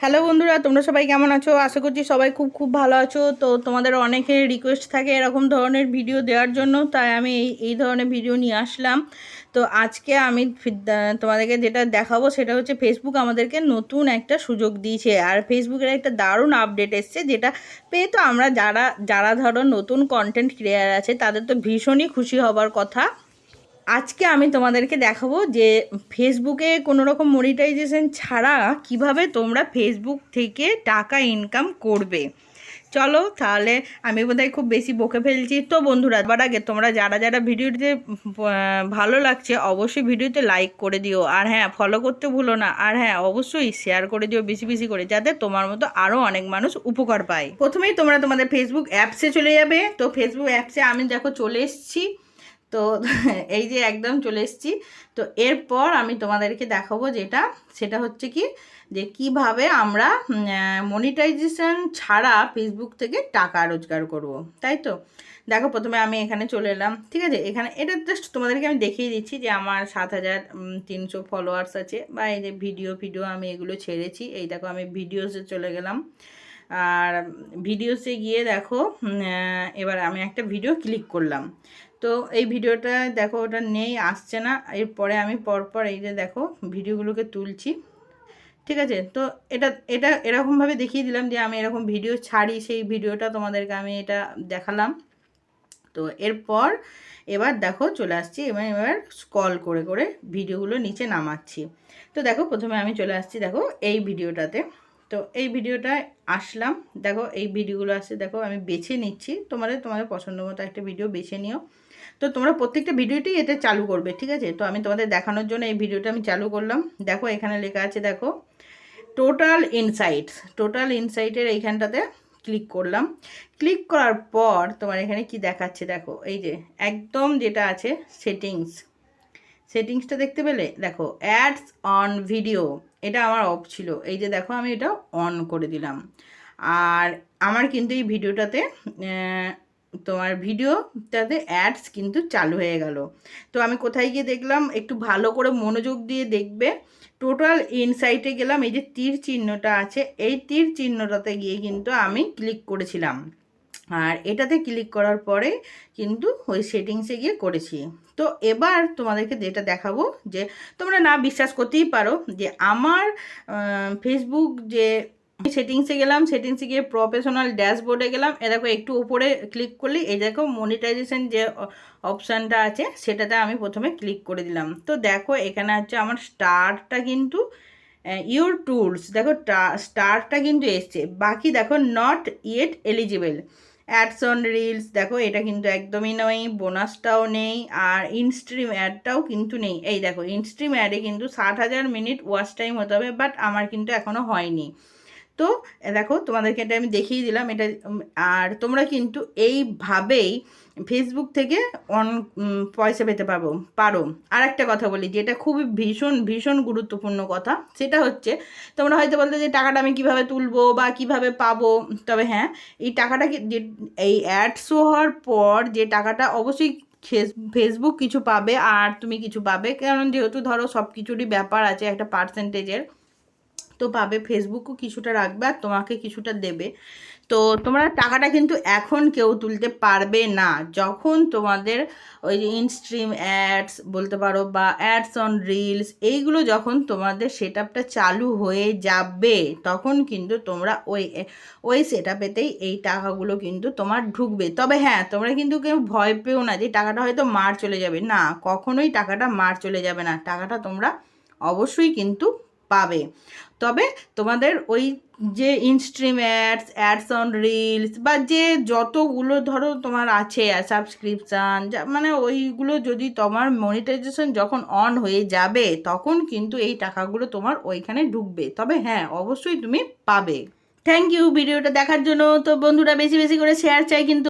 Hello বন্ধুরা, তোমরা সবাই কেমন আছো? আশা করছি সবাই খুব খুব ভালো আছো। তো তোমাদের অনেকের রিকোয়েস্ট থাকে এরকম ধরনের ভিডিও দেওয়ার জন্য, তাই আমি এই এই ধরনের ভিডিও নিয়ে আসলাম। তো আজকে আমি তোমাদেরকে যেটা দেখাবো সেটা হচ্ছে ফেসবুক আমাদেরকে নতুন একটা সুযোগ দিয়েছে। আর ফেসবুকের একটা দারুণ আপডেট এসছে, যেটা পেয়ে তো আমরা যারা যারা ধরো নতুন কন্টেন্ট ক্রিয়েটার আছে, তাদের তো ভীষণই খুশি হবার কথা। আজকে আমি তোমাদেরকে দেখাবো যে ফেসবুকে কোনো রকম মনিটাইজেশন ছাড়া কীভাবে তোমরা ফেসবুক থেকে টাকা ইনকাম করবে। চলো তাহলে আমি বোধহয় খুব বেশি বকে ফেলছি। তো বন্ধুরা আবার আগে তোমরা যারা যারা ভিডিওতে ভালো লাগছে, অবশ্যই ভিডিওতে লাইক করে দিও। আর হ্যাঁ ফলো করতে ভুলো না। আর হ্যাঁ অবশ্যই শেয়ার করে দিও বেশি বেশি করে, যাতে তোমার মতো আরও অনেক মানুষ উপকার পায়। প্রথমেই তোমরা তোমাদের ফেসবুক অ্যাপসে চলে যাবে। তো ফেসবুক অ্যাপসে আমি দেখো চলে এসেছি। তো এই যে একদম চলে এসেছি। তো এরপর আমি তোমাদেরকে দেখাবো যেটা, সেটা হচ্ছে কি, যে কীভাবে আমরা মনিটাইজেশন ছাড়া ফেসবুক থেকে টাকা রোজগার করব, তাই তো? দেখো প্রথমে আমি এখানে চলে এলাম, ঠিক আছে? এখানে, এটা জাস্ট তোমাদেরকে আমি দেখিয়ে দিচ্ছি যে আমার সাত হাজার তিনশো ফলোয়ার্স আছে বা এই যে ভিডিও ভিডিও আমি এগুলো ছেড়েছি। এই দেখো আমি ভিডিওসে চলে গেলাম। আর ভিডিওসে গিয়ে দেখো এবার আমি একটা ভিডিও ক্লিক করলাম। তো এই ভিডিওটা দেখো, ওটা নেই, আসছে না। এরপরে আমি পরপর এই যে দেখো, ভিডিওগুলোকে তুলছি। ঠিক আছে? তো এটা এটা এরকমভাবে দেখিয়ে দিলাম যে আমি এরকম ভিডিও ছাড়ি, সেই ভিডিওটা তোমাদেরকে আমি এটা দেখালাম। তো এরপর এবার দেখো, চলে আসছি, এবার এবার স্কল করে করে ভিডিওগুলো নিচে নামাচ্ছি। তো দেখো, প্রথমে আমি চলে আসছি দেখো, এই ভিডিওটাতে। তো এই ভিডিওটায় আসলাম। দেখো, এই ভিডিওগুলো আসছে দেখো, আমি বেছে নিচ্ছি। তোমাদের তোমাদের পছন্দ মতো একটা ভিডিও বেছে নিও। তো তোমরা প্রত্যেকটা ভিডিওটি এতে চালু করবে, ঠিক আছে? তো আমি তোমাদের দেখানোর জন্য এই ভিডিওটা আমি চালু করলাম। দেখো, এখানে লেখা আছে, দেখো টোটাল ইনসাইটস টোটাল ইনসাইটের এইখানটাতে ক্লিক করলাম। ক্লিক করার পর তোমার এখানে কি দেখাচ্ছে, দেখো, এই যে, একদম যেটা আছে সেটিংস সেটিংসটা দেখতে পেলে? দেখো অ্যাডস অন ভিডিও এটা আমার অফ ছিল। এই যে দেখো, আমি এটা অন করে দিলাম। আর আমার কিন্তু এই ভিডিওটাতে তোমার ভিডিওটাতে অ্যাডস কিন্তু চালু হয়ে গেল। তো আমি কোথায় গিয়ে দেখলাম, একটু ভালো করে মনোযোগ দিয়ে দেখবে। টোটাল ইনসাইটে গেলাম, এই যে তীর চিহ্নটা আছে, এই তীর চিহ্নটাতে গিয়ে কিন্তু আমি ক্লিক করেছিলাম। আর এটাতে ক্লিক করার পরে কিন্তু ওই সেটিংসে গিয়ে করেছি। তো এবার তোমাদেরকে যেটা দেখাবো যে তোমরা না বিশ্বাস করতেই পারো যে আমার ফেসবুক যে সেটিংসে গেলাম সেটিংসে গিয়ে প্রফেশনাল ড্যাশবোর্ডে গেলাম। এ দেখো একটু উপরে ক্লিক করলে এই দেখো মনিটাইজেশন যে অপশানটা আছে সেটাতে আমি প্রথমে ক্লিক করে দিলাম। তো দেখো এখানে হচ্ছে আমার স্টারটা কিন্তু ইউর টুলস দেখো স্টারটা কিন্তু এসছে। বাকি দেখো not yet eligible ads on reels দেখো, এটা কিন্তু একদমই নয় বোনাসটাও নেই, আর ইনস্ট্রিম অ্যাডটাও কিন্তু নেই। এই দেখো ইনস্ট্রিম অ্যাডে কিন্তু ষাট হাজার মিনিট ওয়াচ টাইম হতে হবে বাট আমার কিন্তু এখনও হয়নি। তো দেখো তোমাদেরকে এটা আমি দেখিয়ে দিলাম, এটা আর তোমরা কিন্তু এইভাবেই ফেসবুক থেকে অন পয়সা পেতে পারব পারো। আর একটা কথা বলি, যেটা খুবই ভীষণ ভীষণ গুরুত্বপূর্ণ কথা, সেটা হচ্ছে, তোমরা হয়তো বলতে যে টাকাটা আমি কীভাবে তুলবো বা কীভাবে পাবো, তবে হ্যাঁ এই টাকাটা যে, এই অ্যাড শো হওয়ার পর যে টাকাটা অবশ্যই ফেস- ফেসবুক কিছু পাবে আর তুমি কিছু পাবে, কারণ যেহেতু ধরো সব কিছুরই ব্যাপার আছে, একটা পার্সেন্টেজের তো পাবে ফেসবুকও কিছুটা রাখবে আর তোমাকে কিছুটা দেবে। তো তোমরা টাকাটা কিন্তু এখন কেউ তুলতে পারবে না। যখন তোমাদের ওই যে ইনস্ট্রিম অ্যাডস বলতে পারো বা অ্যাডস অন রিলস এইগুলো যখন তোমাদের সেট চালু হয়ে যাবে, তখন কিন্তু তোমরা ওই ওই সেট আপেতেই এই টাকাগুলো কিন্তু তোমার ঢুকবে। তবে হ্যাঁ তোমরা কিন্তু কেউ ভয় পেও না যে টাকাটা হয়তো মার চলে যাবে। না, কখনোই টাকাটা মার চলে যাবে না। টাকাটা তোমরা অবশ্যই কিন্তু পাবে। তবে তোমাদের ওই যে instream ads ads on reels বা যে যতগুলো ধরো তোমার আছে সাবস্ক্রিপশান মানে ওইগুলো যদি তোমার মনিটাইজেশন যখন অন হয়ে যাবে, তখন কিন্তু এই টাকাগুলো তোমার ওইখানে ঢুকবে। তবে হ্যাঁ অবশ্যই তুমি পাবে। থ্যাংক ইউ ভিডিওটা দেখার জন্য। তো বন্ধুরা, বেশি বেশি করে শেয়ার চাই কিন্তু।